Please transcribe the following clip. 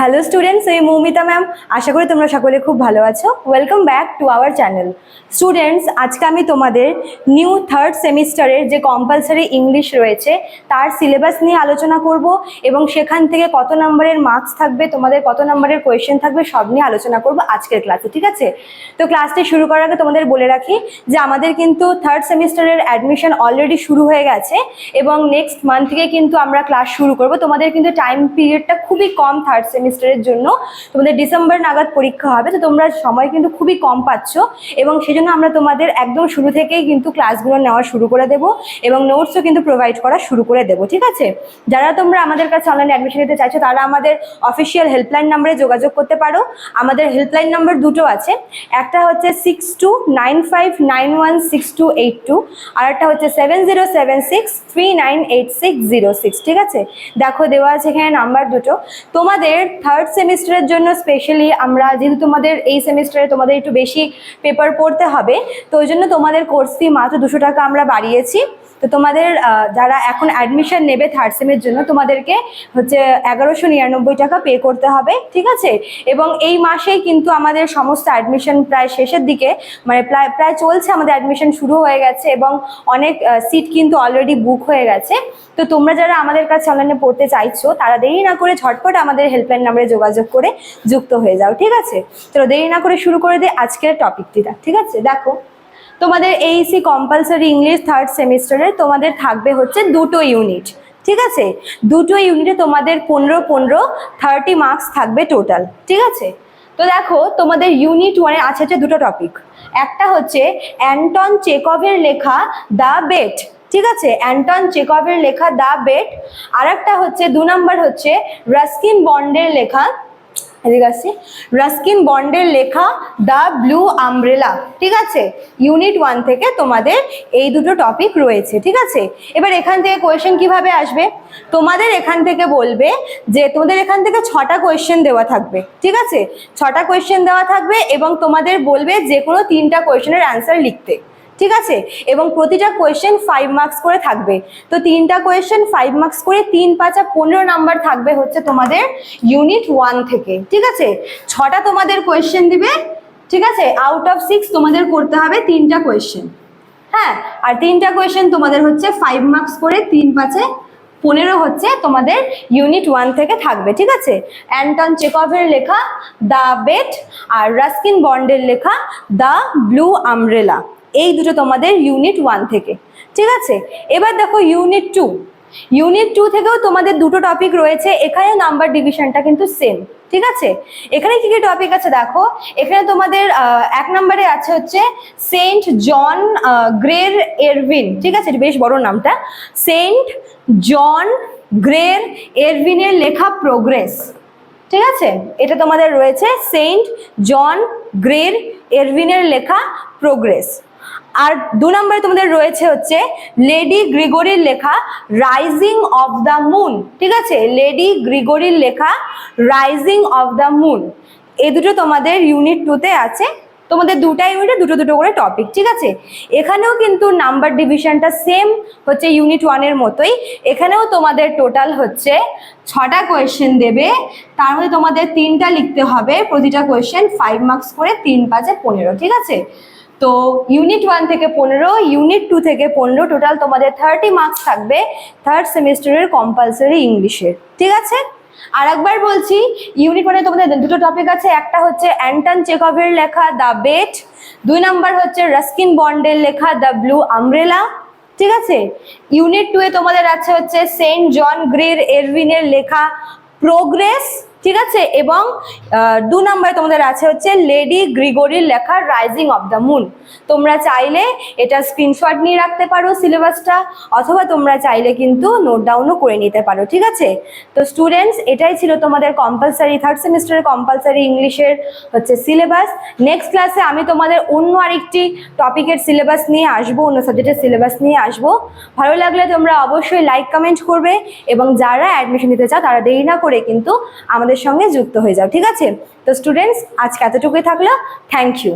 Hello students আমি Moumita ma'am আশা করি তোমরা সকলে খুব ভালো আছো। Welcome back to our channel students আজকে আমি তোমাদের নিউ থার্ড সেমিস্টারের যে কম্পালসারি ইংলিশ রয়েছে, তার সিলেবাস নিয়ে আলোচনা করব এবং সেখান থেকে কত নম্বরের মার্কস থাকবে, তোমাদের কত নম্বরের কোয়েশ্চেন থাকবে, সব নিয়ে আলোচনা করব আজকের ক্লাসে ঠিক আছে? তো ক্লাসটি শুরু করার আগে তোমাদের বলে রাখি যে আমাদের কিন্তু থার্ড সেমিস্টারের অ্যাডমিশন অলরেডি শুরু হয়ে গেছে এবং নেক্সট মান্থ থেকে কিন্তু আমরা ক্লাস শুরু করব। তোমাদের কিন্তু টাইম পিরিয়ডটা খুবই কম থার্ড সেমিস্টারের জন্য তোমাদের ডিসেম্বর নাগাদ পরীক্ষা হবে, তো তোমরা সময় কিন্তু খুবই কম পাচ্ছ এবং সেজন্য আমরা তোমাদের একদম শুরু থেকেই কিন্তু ক্লাসগুলো নেওয়া শুরু করে দেবো এবং নোটসও কিন্তু প্রোভাইড করা শুরু করে দেবো, ঠিক আছে? যারা তোমরা আমাদের কাছে অনলাইনে অ্যাডমিশন নিতে চাইছো, তারা আমাদের অফিসিয়াল হেল্পলাইন নাম্বারে যোগাযোগ করতে পারো। আমাদের হেল্পলাইন নাম্বার দুটো আছে, একটা হচ্ছে six two nine five nine one six two eight two আর একটা হচ্ছে seven zero seven six three nine eight six zero six ঠিক আছে? দেখো দেওয়া আছে এখানে নাম্বার দুটো। তোমাদের থার্ড সেমিস্টারের জন্য স্পেশালি আমরা, যেহেতু তোমাদের এই সেমিস্টারে তোমাদের একটু বেশি পেপার পড়তে হবে, তো ওই জন্য তোমাদের কোর্স ফি মাত্র দুশো টাকা আমরা বাড়িয়েছি। তো তোমাদের যারা এখন অ্যাডমিশন নেবে থার্ড সেমের জন্য, তোমাদেরকে হচ্ছে এগারোশো নিরানব্বই টাকা পে করতে হবে, ঠিক আছে? এবং এই মাসেই কিন্তু আমাদের সমস্ত অ্যাডমিশন প্রায় শেষের দিকে মানে প্রায় প্রায় চলছে আমাদের অ্যাডমিশন শুরু হয়ে গেছে এবং অনেক সিট কিন্তু অলরেডি বুক হয়ে গেছে। তো তোমরা যারা আমাদের কাছে অনলাইনে পড়তে চাইছো, তারা দেরি না করে ঝটপট আমাদের হেল্পলাইন নাম্বারে যোগাযোগ করে যুক্ত হয়ে যাও, ঠিক আছে? তো দেরি না করে শুরু করে দিই আজকের টপিকটিটা, ঠিক আছে? দেখো, তোমাদের এইসি কম্পালসারি ইংলিশ থার্ড সেমিস্টারে তোমাদের থাকবে হচ্ছে দুটো ইউনিট ঠিক আছে? দুটো ইউনিটে তোমাদের পনেরো পনেরো থার্টি মার্কস থাকবে টোটাল ঠিক আছে? তো দেখো, তোমাদের ইউনিট ওয়ানে আছে হচ্ছে দুটো টপিক একটা হচ্ছে অ্যান্টন চেকভের লেখা দ্য বেট ঠিক আছে? অ্যান্টন চেকভের লেখা দ্য বেট। আর একটা হচ্ছে, দু নম্বর হচ্ছে, রাস্কিন বন্ডের লেখা। এদিকে আসছি। রাস্কিন বন্ডের লেখা দ্য ব্লু আমব্রেলা। ঠিক আছে? ইউনিট ওয়ান থেকে তোমাদের এই দুটো টপিক রয়েছে। ঠিক আছে? এবার এখান থেকে কোয়েশ্চেন কীভাবে আসবে? তোমাদের এখান থেকে বলবে যে, তোমাদের এখান থেকে ছটা কোয়েশ্চেন দেওয়া থাকবে। ঠিক আছে? ছটা কোয়েশ্চেন দেওয়া থাকবে এবং তোমাদের বলবে যে কোনো তিনটা কোয়েশ্চেনের অ্যান্সার লিখতে। ঠিক আছে? এবং প্রতিটা কোয়েশ্চেন ফাইভ মার্কস করে থাকবে। তো তিনটা কোয়েশ্চেন ফাইভ মার্কস করে তিন, পাঁচা পনেরো নাম্বার থাকবে হচ্ছে তোমাদের ইউনিট ওয়ান থেকে। ঠিক আছে? ছটা তোমাদের কোয়েশ্চেন দিবে। ঠিক আছে? আউট অফ সিক্স তোমাদের করতে হবে তিনটা কোয়েশ্চেন হ্যাঁ? আর তিনটা কোয়েশ্চেন তোমাদের হচ্ছে ফাইভ মার্কস করে তিন, পাঁচে পনেরো হচ্ছে তোমাদের ইউনিট ওয়ান থেকে থাকবে, ঠিক আছে? অ্যান্টন চেকভের লেখা দ্য বেট আর রাস্কিন বন্ডের লেখা দ্য ব্লু আমব্রেলা এই দুটো তোমাদের ইউনিট ওয়ান থেকে, ঠিক আছে? এবার দেখো ইউনিট টু ইউনিট টু থেকেও তোমাদের দুটো টপিক রয়েছে এখানে নাম্বার ডিভিশনটা কিন্তু সেম ঠিক আছে? এখানে কি কি টপিক আছে দেখো? এখানে তোমাদের এক নম্বরে আছে হচ্ছে সেন্ট জন গ্রের এরভিন ঠিক আছে? বেশ বড় নামটা। সেন্ট জন গ্রের এরভিনের লেখা প্রোগ্রেস ঠিক আছে? এটা তোমাদের রয়েছে সেন্ট জন গ্রের এরভিনের লেখা প্রোগ্রেস আর দু নম্বরে তোমাদের রয়েছে হচ্ছে লেডি গ্রিগোরির লেখা রাইজিং অফ দ্য মুন, ঠিক আছে? লেডি গ্রিগোরির লেখা রাইজিং অফ দ্য মুন। এই দুটো তোমাদের ইউনিট টুতে আছে। তোমাদের দুটা ইউনিটে দুটো দুটো করে টপিক ঠিক আছে? এখানেও কিন্তু নাম্বার ডিভিশনটা সেম হচ্ছে ইউনিট ওয়ানের মতোই। এখানেও তোমাদের টোটাল হচ্ছে ছটা কোয়েশ্চেন দেবে। তার মধ্যে তোমাদের তিনটা লিখতে হবে। প্রতিটা কোয়েশ্চেন ফাইভ মার্কস করে তিন পাঁচে পনেরো, ঠিক আছে? তো ইউনিট ওয়ান থেকে পনেরো ইউনিট টু থেকে পনেরো টোটাল তোমাদের থার্টি মার্কস থাকবে থার্ড সেমিস্টারের কম্পালসারি ইংলিশের ঠিক আছে? আর একবার বলছি ইউনিট ওয়ানে তোমাদের দুটো টপিক আছে, একটা হচ্ছে অ্যান্টন চেকভের লেখা দ্য বেট দুই নাম্বার হচ্ছে রাস্কিন বন্ডের লেখা দ্য ব্লু আমব্রেলা ঠিক আছে? ইউনিট টু এ তোমাদের আছে হচ্ছে সেন্ট জন গ্রের এরভিনের লেখা প্রোগ্রেস ঠিক আছে? এবং দু নম্বরে তোমাদের আছে হচ্ছে লেডি গ্রিগোরির লেখা রাইজিং অফ দ্য মুন। তোমরা চাইলে এটা স্ক্রিনশট নিয়ে রাখতে পারো সিলেবাসটা, অথবা তোমরা চাইলে কিন্তু নোট ডাউনও করে নিতে পারো, ঠিক আছে? তো স্টুডেন্টস, এটাই ছিল তোমাদের কম্পালসারি থার্ড সেমিস্টারের কম্পালসারি ইংলিশের হচ্ছে সিলেবাস। নেক্সট ক্লাসে আমি তোমাদের অন্য আরেকটি টপিকের সিলেবাস নিয়ে আসব, অন্য সাবজেক্টের সিলেবাস নিয়ে আসব। ভালো লাগলে তোমরা অবশ্যই লাইক কমেন্ট করবে, এবং যারা অ্যাডমিশন নিতে চাও তারা দেরি না করে কিন্তু আমাদের সঙ্গে যুক্ত হয়ে যাও ঠিক আছে? তো স্টুডেন্টস আজকে এতটুকুই থাকল। Thank you